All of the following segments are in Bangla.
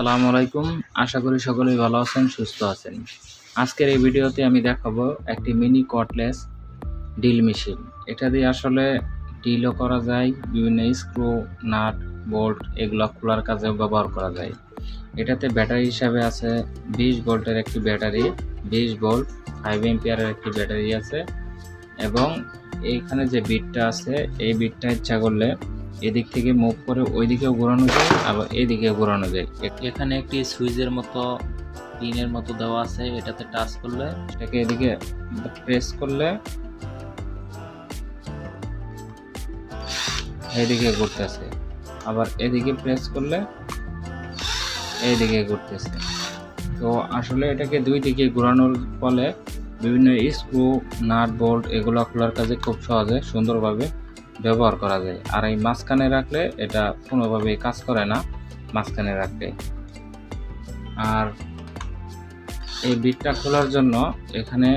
আসসালামু আলাইকুম। আশা করি সকলেই ভালো আছেন, সুস্থ আছেন। আজকের এই ভিডিওতে আমি দেখাবো একটি মিনি কটলেস ডিল মেশিন এটা দিয়ে আসলে ডিলও করা যায়, বিভিন্ন স্ক্রু নাট বোল্ট এগুলো খোলার কাজেও ব্যবহার করা যায়। এটাতে ব্যাটারি হিসাবে আছে বিশ ভোল্টের একটি ব্যাটারি, বিশ ভোল্ট ফাইভ এম্পিয়ারের একটি ব্যাটারি আছে। এবং এইখানে যে বিটটা আছে, এই বিটটা ইচ্ছা করলে এদিক থেকে মুভ করে ওইদিকেও ঘোরানো যায় আবার এদিকেও ঘোরানো যায়। এখানে একটি সুইচের মতো পিনের মতো দেওয়া আছে এটাতে টাচ করলে। এটাকে এদিকে প্রেস করলে এদিকে ঘুরতেছে। আবার এদিকে প্রেস করলে এইদিকে ঘুরতেছে। তো আসলে এটাকে দুই দিকে ঘোরানোর ফলে বিভিন্ন স্ক্রু নাট বোল্ট এগুলো খোলার কাজে খুব সহজে সুন্দরভাবে ব্যবহার করা যায়। আর এই মাঝখানে রাখলে এটা কোনোভাবেই কাজ করে না, মাঝখানে রাখলে। আর এই বিটটা খোলার জন্য এখানে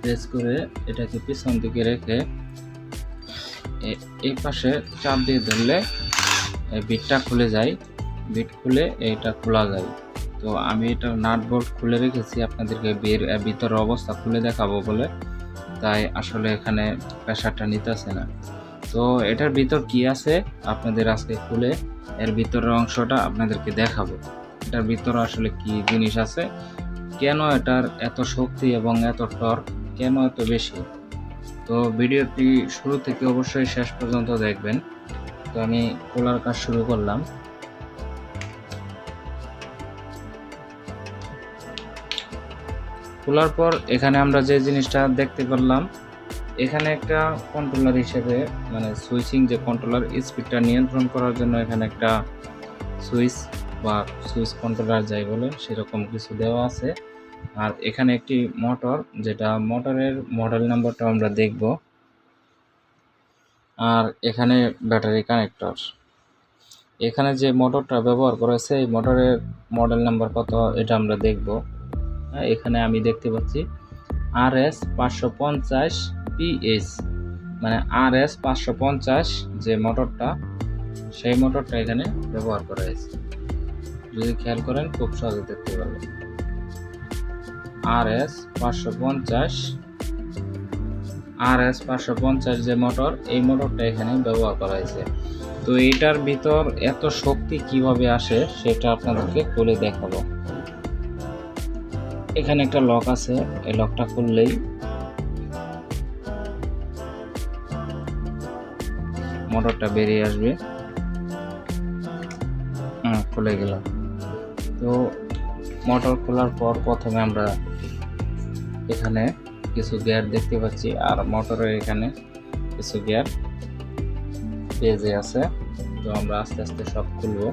প্রেস করে এটাকে পিছন দিকে রেখে এই পাশে চাপ দিয়ে ধরলে এই বিটটা খুলে যায়। বিট খুলে এটা খোলা যায়। তো আমি এটা নাট বোল্ট খুলে রেখেছি, আপনাদেরকে বের ভিতরের অবস্থা খুলে দেখাবো বলে। তাই আসলে এখানে প্রেশারটা নিতেছে না। তো এটার ভিতর কি আছে? আপনাদের আজকে খুলে এর ভিতরের অংশটা আপনাদেরকে দেখাবো। এটার ভিতরে আসলে কি জিনিস আছে? কেন এটার এত শক্তি এবং এত টর্ক? কেন এত বেশি? তো ভিডিওটি শুরু থেকে অবশ্যই শেষ পর্যন্ত দেখবেন। তো আমি খোলার কাজ শুরু করলাম। খোলার পর এখানে আমরা যে জিনিসটা দেখতে পারলাম এখানে একটা কন্ট্রোলার হিসেবে মানে সুইচিং যে কন্ট্রোলার স্পিডটা নিয়ন্ত্রণ করার জন্য এখানে একটা সুইচ বা সুইচ কন্ট্রোলার যাই বলে সেরকম কিছু দেওয়া আছে। আর এখানে একটি মোটর যেটা মোটরের মডেল নাম্বারটা আমরা দেখব। আর এখানে ব্যাটারি কানেক্টর এখানে যে মোটরটা ব্যবহার করেছে এই মোটরের মডেল নাম্বার কত এটা আমরা দেখব। হ্যাঁ, এখানে আমি দেখতে পাচ্ছি। আর এস পাঁচশো পঞ্চাশ পিএস। মানে আর এস পাঁচশো পঞ্চাশ যে মোটরটা, সেই মোটরটা এখানে ব্যবহার করা হয়েছে। যদি খেয়াল করেন, খুব সহজে দেখতে পাবেন আর এস পাঁচশো পঞ্চাশ আর এস পাঁচশো পঞ্চাশ যে মোটর, এই মোটরটা এখানে ব্যবহার করা হয়েছে। তো এটার ভিতর এত শক্তি কীভাবে আসে, সেটা আপনাদেরকে খুলে দেখাবো। এখানে একটা লক আছে। এই লকটা খুললেই মোটরটা বেরিয়ে আসবে। হুম, খুলে গেল তো মোটর খোলার পর প্রথমে আমরা এখানে কিছু গিয়ার দেখতে পাচ্ছি আর মোটরের এখানে কিছু গিয়ার পেজে আছে। তো আমরা আস্তে আস্তে সব খুলবো।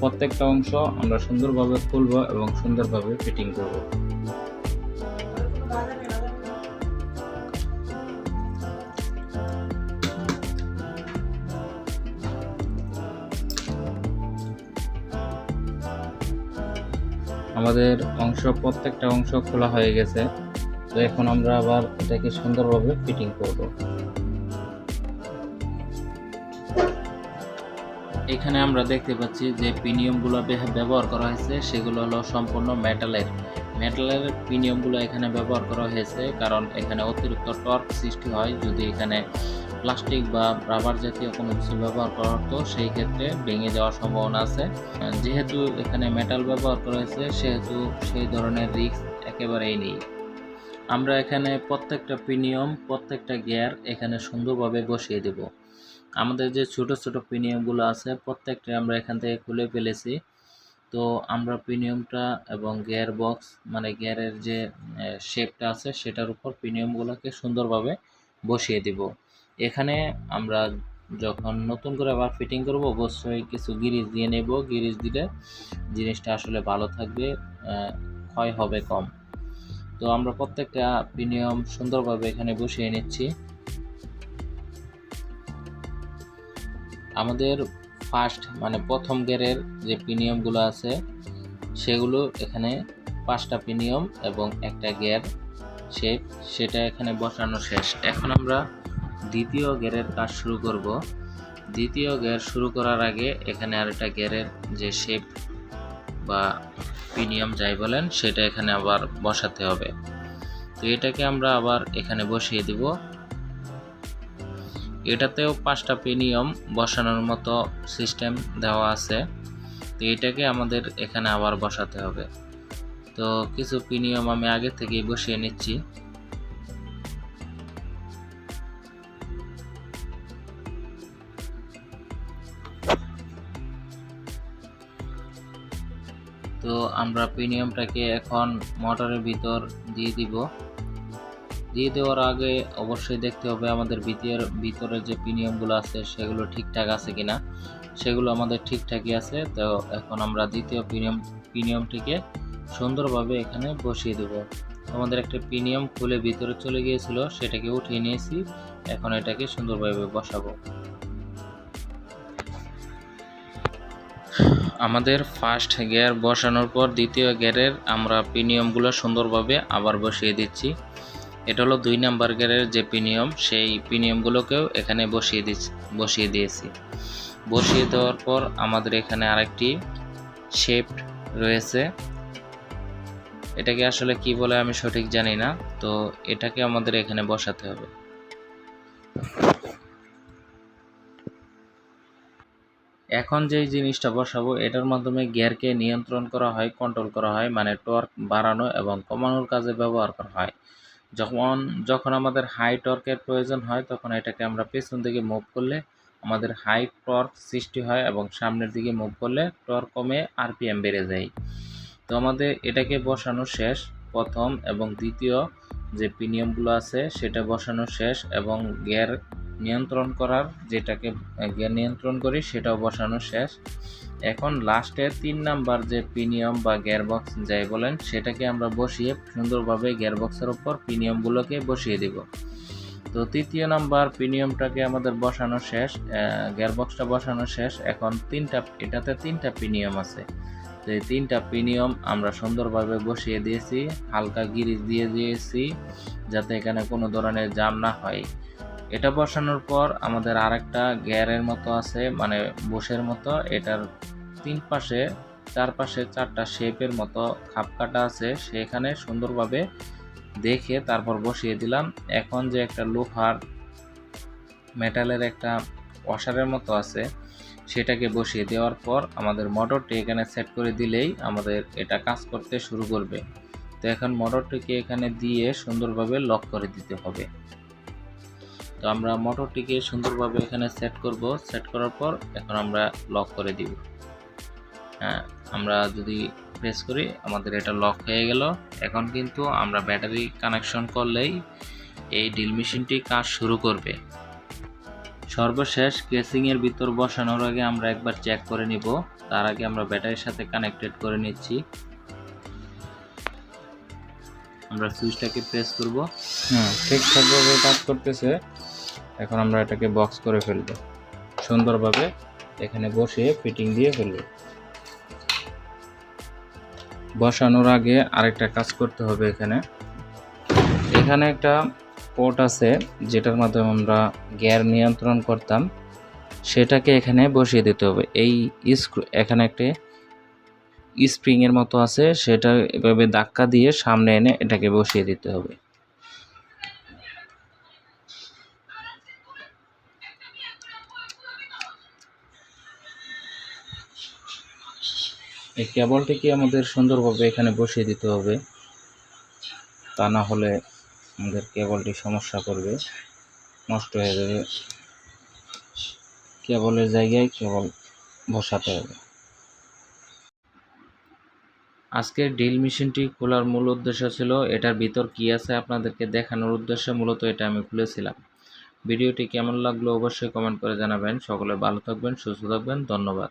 প্রত্যেকটা অংশ আমরা সুন্দরভাবে খুলবো এবং সুন্দরভাবে ফিটিং করব। আমাদের অংশ, প্রত্যেকটা অংশ খোলা হয়ে গেছে। তো এখন আমরা আবার এটাকে সুন্দরভাবে ফিটিং করব। এখানে আমরা দেখতে পাচ্ছি যে পিনিয়মগুলো ব্যবহার করা হয়েছে, সেগুলো হলো সম্পূর্ণ মেটালের। মেটালের পিনিয়মগুলো এখানে ব্যবহার করা হয়েছে কারণ এখানে অতিরিক্ত টর্ক সৃষ্টি হয়। যদি এখানে প্লাস্টিক বা রাবার জাতীয় কোনো কিছু ব্যবহার করা হতো, সেই ক্ষেত্রে ভেঙে যাওয়ার সম্ভাবনা আছে। যেহেতু এখানে মেটাল ব্যবহার করা হয়েছে, সেহেতু সেই ধরনের রিস্ক একেবারেই নেই। আমরা এখানে প্রত্যেকটা প্রিমিয়াম প্রত্যেকটা গিয়ার এখানে সুন্দরভাবে বসিয়ে দেব। আমাদের যে ছোট ছোট প্রিমিয়ামগুলো আছে প্রত্যেকটা আমরা এখান থেকে খুলে ফেলেছি। তো আমরা প্রিমিয়ামটা এবং গিয়ার বক্স মানে গিয়ারের যে শেপটা আছে, সেটার উপর প্রিমিয়ামগুলোকে সুন্দরভাবে বসিয়ে দিব। এখানে আমরা যখন নতুন করে আবার ফিটিং করব, অবশ্যই কিছু গিরিজ দিয়ে নেব। গিরিজ দিলে জিনিসটা আসলে ভালো থাকবে ক্ষয় হবে কম। তো আমরা প্রত্যেকটা প্রিমিয়াম সুন্দরভাবে এখানে বসিয়ে নিচ্ছি। আমাদের ফার্স্ট মানে প্রথম গেরের যে প্রিমিয়ামগুলো আছে, সেগুলো এখানে পাঁচটা প্রিমিয়াম এবং একটা গিয়ার শেপ সেটা এখানে বসানো শেষ। এখন আমরা দ্বিতীয় গেরের কাজ শুরু করব। দ্বিতীয় গের শুরু করার আগে এখানে আরেকটা গেরের যে শেপ বা প্রিমিয়াম যাই বলেন, সেটা এখানে আবার বসাতে হবে। তো এটাকে আমরা আবার এখানে বসিয়ে দিব। এটাতেও পাঁচটা পিনিয়ম বসানোর মতো সিস্টেম দেওয়া আছে। তো এটাকে আমাদের এখানে আবার বসাতে হবে। তো কিছু পিনিয়ম আমি আগে থেকেই বসিয়ে নিচ্ছি। তো আমরা পিনিয়মটাকে এখন মোটরের ভিতর দিয়ে দিব। দিয়ে দেওয়ার আগে অবশ্যই দেখতে হবে আমাদের ভিতর ভিতরে যে পিনিয়মগুলো আছে, সেগুলো ঠিকঠাক আছে কিনা। সেগুলো আমাদের ঠিকঠাকই আছে। তো এখন আমরা দ্বিতীয় পিনিয়ম পিনিয়মটিকে সুন্দরভাবে এখানে বসিয়ে দেব। আমাদের একটা পিনিয়ম খুলে ভিতরে চলে গিয়েছিল, সেটাকে উঠিয়ে নিয়েছি। এখন এটাকে সুন্দরভাবে বসাবো। আমাদের ফার্স্ট গিয়ার বসানোর পর দ্বিতীয় গিয়ারের আমরা পিনিয়মগুলো সুন্দরভাবে আবার বসিয়ে দিচ্ছি। এটা হলো দুই নাম্বার গিয়ারের যে পিনিয়ম, সেই পিনিয়মগুলোকেও এখানে বসিয়ে দিচ্ছি বসিয়ে দিয়েছি। বসিয়ে দেওয়ার পর আমাদের এখানে আরেকটি শেপ রয়েছে। এটাকে আসলে কি বলে আমি সঠিক জানি না, তো এটাকে আমাদের এখানে বসাতে হবে। এখন যেই জিনিসটা বসাবো, এটার মাধ্যমে গিয়ারকে নিয়ন্ত্রণ করা হয়, কন্ট্রোল করা হয় মানে টর্ক বাড়ানো এবং কমানোর কাজে ব্যবহার করা হয়। যখন যখন আমাদের হাই টর্কের প্রয়োজন হয়, তখন এটাকে আমরা পেছন দিকে মুভ করলে আমাদের হাই টর্ক সৃষ্টি হয় এবং সামনের দিকে মুভ করলে টর্ক কমে আরপিএম বেড়ে যায়। তো আমাদের এটাকে বসানো শেষ। প্রথম এবং দ্বিতীয় যে পিনিয়মগুলো আছে, সেটা বসানো শেষ এবং গিয়ার নিয়ন্ত্রণ করার, যেটাকে গিয়ার নিয়ন্ত্রণ করি, সেটাও বসানো শেষ। এখন লাস্টে তিন নাম্বার যে পিনিয়ম বা গিয়ারবক্স যাই বলেন, সেটাকে আমরা বসিয়ে সুন্দরভাবে গিয়ারবক্সের ওপর পিনিয়মগুলোকে বসিয়ে দেব। তো তৃতীয় নাম্বার পিনিয়মটাকে আমাদের বসানো শেষ গিয়ারবক্সটা বসানো শেষ। এখন তিনটা, এটাতে তিনটা পিনিয়ম আছে। তো এই তিনটা পিনিয়ম আমরা সুন্দরভাবে বসিয়ে দিয়েছি, হালকা গিরিজ দিয়ে দিয়েছি, যাতে এখানে কোনো ধরনের জাম না হয়। এটা বসানোর পর আমাদের আরেকটা গিয়ারের মতো আছে মানে বসের মতো। এটার তিন পাশে চারপাশে চারটা শেপের মতো খাপ কাটা আছে। সেখানে সুন্দরভাবে দেখে তারপর বসিয়ে দিলাম। এখন যে একটা লোহার মেটালের একটা ওয়াশারের মতো আছে, সেটাকে বসিয়ে দেওয়ার পর আমাদের মোটরটি এখানে সেট করে দিলেই আমাদের এটা কাজ করতে শুরু করবে। তো এখন মোটরটিকে এখানে দিয়ে সুন্দরভাবে লক করে দিতে হবে। তো আমরা মোটরটিকে সুন্দরভাবে এখানে সেট করব। সেট করার পর এখন আমরা লক করে দিব। হ্যাঁ আমরা যদি প্রেস করি, আমাদের এটা লক হয়ে গেল। এখন কিন্তু আমরা ব্যাটারি কানেকশন করলেই এই ড্রিল মেশিনটি কাজ শুরু করবে। সর্বশেষ কেসিংয়ের ভিতর বসানোর আগে আমরা একবার চেক করে নিব। তার আগে আমরা ব্যাটারির সাথে কানেক্টেড করে নিচ্ছি। আমরা সুইচটাকে প্রেস করব। হ্যাঁ ঠিকঠাকভাবে কাজ করতেছে। এখন আমরা এটাকে বক্স করে ফেলব। সুন্দরভাবে এখানে বসিয়ে ফিটিং দিয়ে ফেলব। বসানোর আগে আরেকটা কাজ করতে হবে এখানে। এখানে একটা পোর্ট আছে, যেটার মাধ্যমে আমরা গিয়ার নিয়ন্ত্রণ করতাম। সেটাকে এখানে বসিয়ে দিতে হবে। এই স্ক্রু এখানে একটি স্প্রিংয়ের মতো আছে, সেটা এভাবে ধাক্কা দিয়ে সামনে এনে এটাকে বসিয়ে দিতে হবে। এই কেবলটিকে আমাদের সুন্দরভাবে এখানে বসিয়ে দিতে হবে। তা না হলে আমাদের কেবলটি সমস্যা করবে, নষ্ট হয়ে যাবে। কেবলের জায়গায় কেবল বসাতে হবে। আজকের ড্রিল মেশিনটি খোলার মূল উদ্দেশ্য ছিল, এটার ভিতর কি আছে আপনাদেরকে দেখানোর উদ্দেশ্যে মূলত এটা আমি খুলেছিলাম। ভিডিওটি কেমন লাগল অবশ্যই কমেন্ট করে জানাবেন। সকলে ভালো থাকবেন, সুস্থ থাকবেন, ধন্যবাদ।